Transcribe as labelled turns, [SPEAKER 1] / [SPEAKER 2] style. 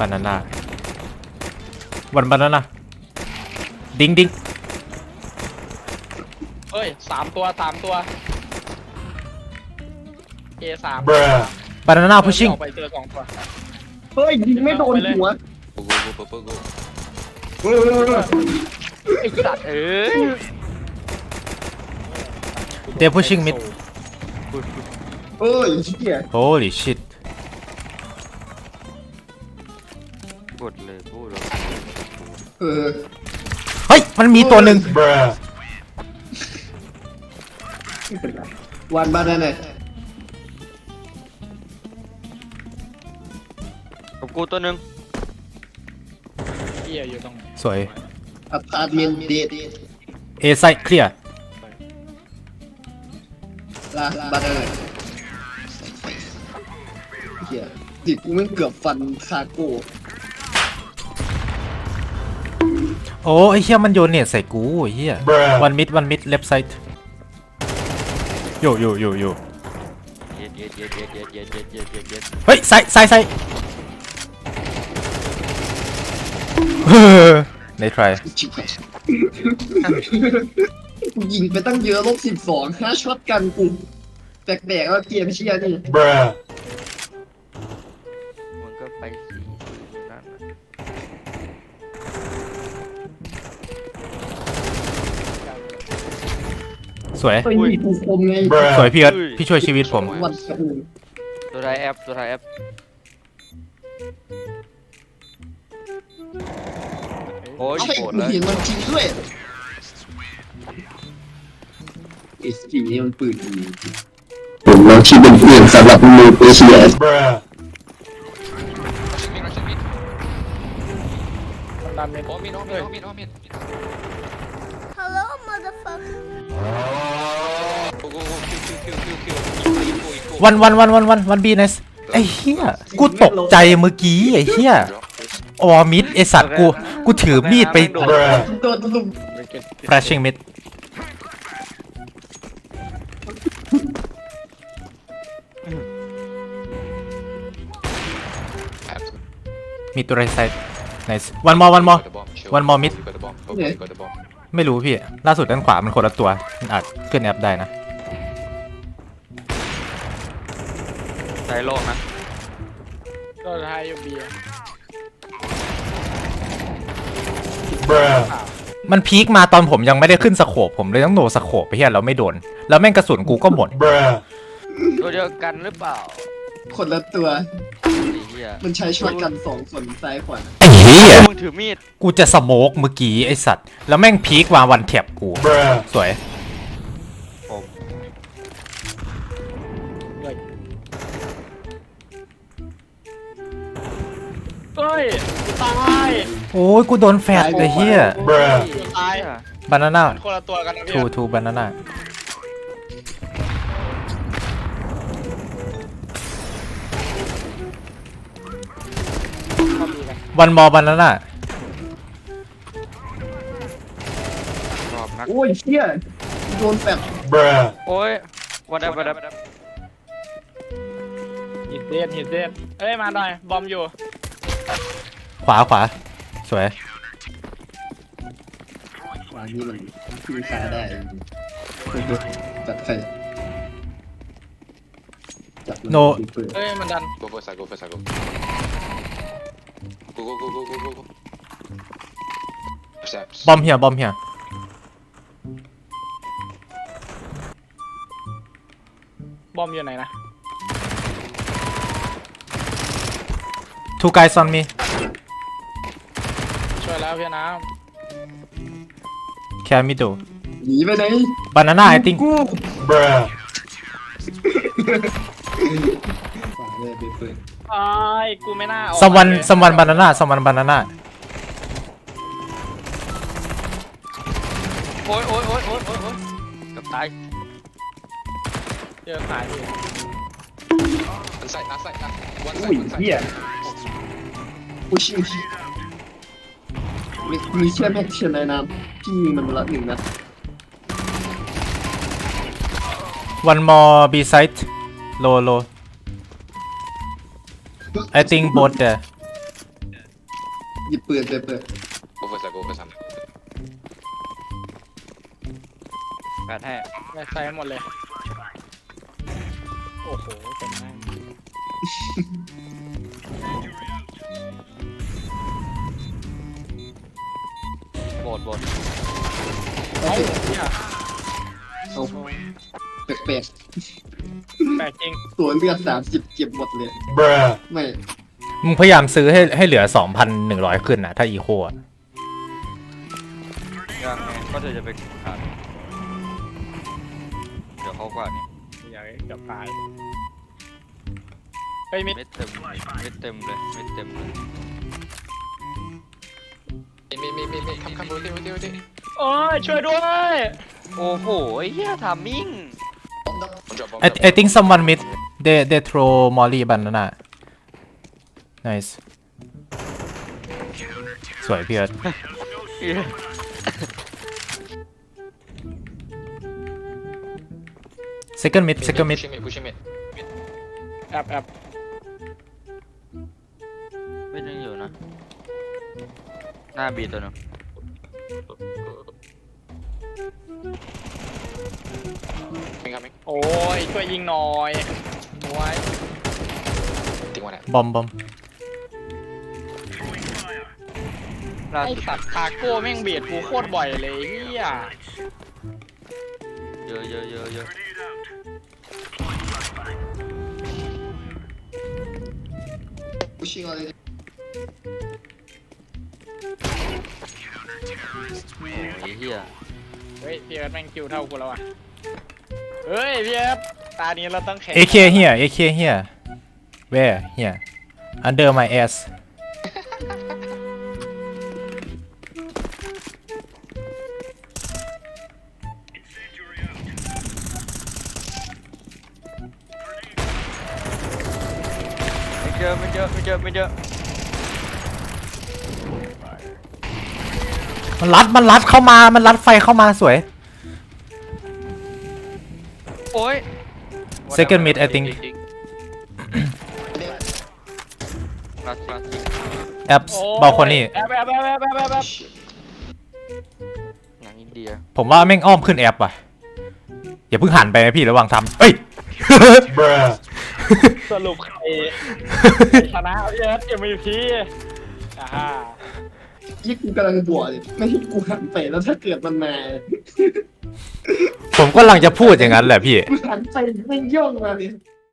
[SPEAKER 1] บานาน่าวันบานาน่าดิงดิง
[SPEAKER 2] เฮ้ยสามตัวสามตัวเอสาม
[SPEAKER 3] Bruh.
[SPEAKER 1] บานาน่า pushing
[SPEAKER 2] ออกไปเจอสองตัว
[SPEAKER 4] เฮ้ยยิงไม่โดนหัว
[SPEAKER 5] Go go go go go.
[SPEAKER 4] เออ
[SPEAKER 2] ไอ้สัตว์เอ้ย
[SPEAKER 1] they're pushing mid
[SPEAKER 4] เอ้ยเหี้ย
[SPEAKER 1] holy shit
[SPEAKER 5] เอ
[SPEAKER 4] อ
[SPEAKER 1] เฮ้ย มันมีตัวหนึ่ง
[SPEAKER 3] Bruh.
[SPEAKER 4] วันบ้านนั่นน่ะ
[SPEAKER 5] กับกูตัวหนึ่ง
[SPEAKER 2] เฮียอยู่ตรงไหน
[SPEAKER 1] สวย
[SPEAKER 4] อพาร์ตเมนต์เดท
[SPEAKER 1] A side clear
[SPEAKER 4] ลาบ้านนั่นน่ะเหี้ยดิกูไม่งเกือบฟันคาโก้
[SPEAKER 1] โอ้ไอ้เหี้ยมันโยนเน็ตใส่กูไอ้เหี้ย
[SPEAKER 3] Bruh.
[SPEAKER 1] วันมิดวันมิด left side โยโยโยโย
[SPEAKER 5] เย็ดเย็ดเย็ดเย็ดเย็ดเย็ดเย็ดเย็ดเย็ดเย็ด
[SPEAKER 1] เฮ้ยไซไซไซเฮ้อใน try
[SPEAKER 4] ชิบหายกูยิงไปตั้งเยอะลบสิบสองห้าช็อตกันกูแปลกๆว่าเกมเชียนี่
[SPEAKER 3] Bruh.
[SPEAKER 5] ส
[SPEAKER 1] วย
[SPEAKER 4] เฮ้ยมีกูคมไง
[SPEAKER 3] Bruh.
[SPEAKER 1] สวยพี่เอิร์ธพี่ช่วยชีวิตผม
[SPEAKER 4] วันกระอู
[SPEAKER 5] ตัวท้ายแอปตัวท้ายแอปโอ้ย
[SPEAKER 4] เฮ้ย
[SPEAKER 5] โกรธ
[SPEAKER 4] กู
[SPEAKER 5] แล้ว
[SPEAKER 4] เห็นมันจริงด้วยเอสจีนี่มันปืนดีผมลองคิดเป็นเพื่อนสำหรับมือเอเชีย
[SPEAKER 3] Bruh.
[SPEAKER 2] มันดันเมน
[SPEAKER 5] โอ้มินโอ้มินโอ้มินโอ้มิน
[SPEAKER 6] Hello, motherfucker.
[SPEAKER 5] กูกูกูคิวคิวคิวคิวคิวอีกูอีกู
[SPEAKER 1] วันวันวันวันวันวันบีนสไอ้เหี้ยกูตกใจเมื่อกี้ไอ้เหี้ยออมิดไอสัตว์กูกูถือมีดไป
[SPEAKER 3] Bruh.
[SPEAKER 4] โดนลุม
[SPEAKER 2] ไม่เก็ต
[SPEAKER 1] flashing mid มีตัวไรไซด์ nice one more one more one more mid ไม่รู้พี่ ล่าสุดด้านขวามันคนละตัวมันอาจขึ้นแอปได้นะ
[SPEAKER 5] ใส่โลกนะ
[SPEAKER 2] ก็ท้ายอยู่บี
[SPEAKER 3] Bruh.
[SPEAKER 1] มันพีคมาตอนผมยังไม่ได้ขึ้นสโคปผมเลยต้องโดนสโคปไปเฮียแล้วไม่โดน แล้วแม่งกระสุนกูก็หมด
[SPEAKER 3] Bruh.
[SPEAKER 5] ตัวเดียวกันหรือเปล่า
[SPEAKER 4] คนละตัว
[SPEAKER 5] ไอ้เหี้ย
[SPEAKER 4] มันใช้ช็อตกันสองคนซ้ายขวา
[SPEAKER 1] ไอ้เหี้ย
[SPEAKER 5] มึงถือมีด
[SPEAKER 1] กูจะสโมกเมื่อกี้ไอสัตว์ แล้วแม่งพีคมาวันแถบกู
[SPEAKER 3] Bruh.
[SPEAKER 1] สวย
[SPEAKER 5] ผม
[SPEAKER 2] เฮ้ยกูตาย
[SPEAKER 1] โอ้ยกูโดนแฟดเลยเฮีย
[SPEAKER 3] Bruh.
[SPEAKER 2] กูตาย
[SPEAKER 1] บานาน่า
[SPEAKER 2] คนละตัวกันนะพี่
[SPEAKER 1] ทูทูบานาน่า วันมอบานาน่าร
[SPEAKER 5] อบนัก
[SPEAKER 4] โอ้ยเชี่ยโดนแฟบ
[SPEAKER 3] Bruh.
[SPEAKER 5] โอ้ยวันดับวันดับ
[SPEAKER 2] หิดเด็ดหิดเด็ดเอ้ยมาหน่อย บอมอยู่
[SPEAKER 1] ขวาขวาสวย
[SPEAKER 4] วางนี่มันคือขาได้จัดใครจับมัน
[SPEAKER 1] No
[SPEAKER 4] เปิด
[SPEAKER 2] เอ้ยมันดัน
[SPEAKER 5] go first I go first I go Go go go go go go. go.
[SPEAKER 2] Steps. Bomb here, bomb here.
[SPEAKER 1] Bomb you nine. Two guys on me.
[SPEAKER 2] ช่วยแล้วพี่น้ำ
[SPEAKER 1] Can me do?
[SPEAKER 4] หนีไปไหน
[SPEAKER 1] Banana I
[SPEAKER 4] think.
[SPEAKER 3] Bruh.
[SPEAKER 4] ฝาเลยไปเปิดำ
[SPEAKER 2] ไอ้ายกูไม่น่าออก
[SPEAKER 1] สวัน
[SPEAKER 2] มาเลย
[SPEAKER 1] สวันบานาน่าสวันบานาน่า
[SPEAKER 5] โอ้ยโอ้ยโอ้ยโอ้ยโอ้ยโอ้ยเกับตาย
[SPEAKER 2] เจอขายอยู่
[SPEAKER 5] มันใส่นัดใส่นัดวัน
[SPEAKER 4] อุ้
[SPEAKER 5] ใส่
[SPEAKER 4] ย
[SPEAKER 5] วันใส่
[SPEAKER 4] เหี้ยอุ้ยชิวมีมีเชื่อแม็กเชื่อในน้ำพี่ยิงมันมาละหนึ่งนัด
[SPEAKER 1] วันมอบีไซด์โลโล I think both there
[SPEAKER 4] หยิบปืนเปิดเปิด
[SPEAKER 5] Go for some, go for some.
[SPEAKER 7] แปดให้
[SPEAKER 2] ไปใส่หมดเลย โอ้โหเต็มแม่ง
[SPEAKER 7] โบดโบด
[SPEAKER 2] เอ้าเนี่ย
[SPEAKER 4] เอาแปลก
[SPEAKER 2] แปลกจริง
[SPEAKER 4] ๆตัวเลือดสามสิบเก็บหมดเลย
[SPEAKER 3] Bruh.
[SPEAKER 4] ไม่
[SPEAKER 1] มึงพยายามซื้อให้ให้เหลือ 2,100 ขึ้นนะถ้าอีโคอะ
[SPEAKER 7] ยังไงก็เธอจะไปขาดเดี๋ยวเขากว่านี่
[SPEAKER 2] อยากเกือบตายเฮ้ยมิด
[SPEAKER 7] เม็ดเต็มเม็ดเต็มเลยเม็ดเต็มเลย
[SPEAKER 5] Me, me, me, me. Come, come, rotate, rotate, rotate.
[SPEAKER 2] โอ้ยช่วยด้วย
[SPEAKER 7] โอ้โหไอ้เหี้ยทามมิ่ง
[SPEAKER 5] Bomb drop, bomb
[SPEAKER 1] I
[SPEAKER 5] drop.
[SPEAKER 1] I think someone mid they they throw molly banana nice สวยพี่เอิร์ธ second mid
[SPEAKER 5] Mid,
[SPEAKER 1] second
[SPEAKER 5] mid,
[SPEAKER 1] mid
[SPEAKER 5] pushing mid, pushing mid.
[SPEAKER 2] แอบแอบ
[SPEAKER 7] ไม่ยังอยู่นะ หน้าบีตัวหนึง
[SPEAKER 5] Coming, coming.
[SPEAKER 2] โอ้ยช่วยยิงหน่อยไว้
[SPEAKER 5] Think one at.
[SPEAKER 1] บอมบอม
[SPEAKER 7] ล่า
[SPEAKER 2] ไอ
[SPEAKER 7] สุด
[SPEAKER 2] สัตว์คาโก้แม่งเบียดกูโคตรบ่อยเลยเฮีย
[SPEAKER 7] เยอะเยอะเยอะเยอะ
[SPEAKER 4] พุชชิ่งอะไร
[SPEAKER 7] โอ้ยไอ้เหี้ย
[SPEAKER 2] เฮ้ยพี่เอิร์ธแม่งคิวเท่ากูแล้วอะ เฮ้ยพี่เอิร์ธตานี้เราต้องแข่ง
[SPEAKER 1] AK here AK here where here under my ass
[SPEAKER 7] ไม่เจอไม่เจอไม่เจอไม่เจอ
[SPEAKER 1] มันรัดมันรัดเข้ามา มันรัดไฟเข้ามาสวย
[SPEAKER 7] โอ้ย
[SPEAKER 1] second mid I think
[SPEAKER 7] ล่าสุดล่าสุด
[SPEAKER 1] apps
[SPEAKER 2] โอ้ย
[SPEAKER 1] บาลคอนี่
[SPEAKER 2] แอบแอบแอบแอบแอบแอบแอบ
[SPEAKER 7] หนังอินเดีย
[SPEAKER 1] ผมว่าแม่งอ้อมขึ้นแอปว่ะ อย่าเพิ่งหันไปนะพี่ระหว่างทำเอ้ย
[SPEAKER 3] Bruh.
[SPEAKER 2] สรุปใครใครชนะพี่เอิร์ธ MVP อ่าฮะ
[SPEAKER 4] ยี่กูกำลังบวกเลยไม่ให้กูหันไปแล้วถ้าเกิดมันมา
[SPEAKER 1] ผมก็กำลังจะพูดอย่างนั้นแหละพี่
[SPEAKER 4] กูหันไปไม่ย่องมาเลย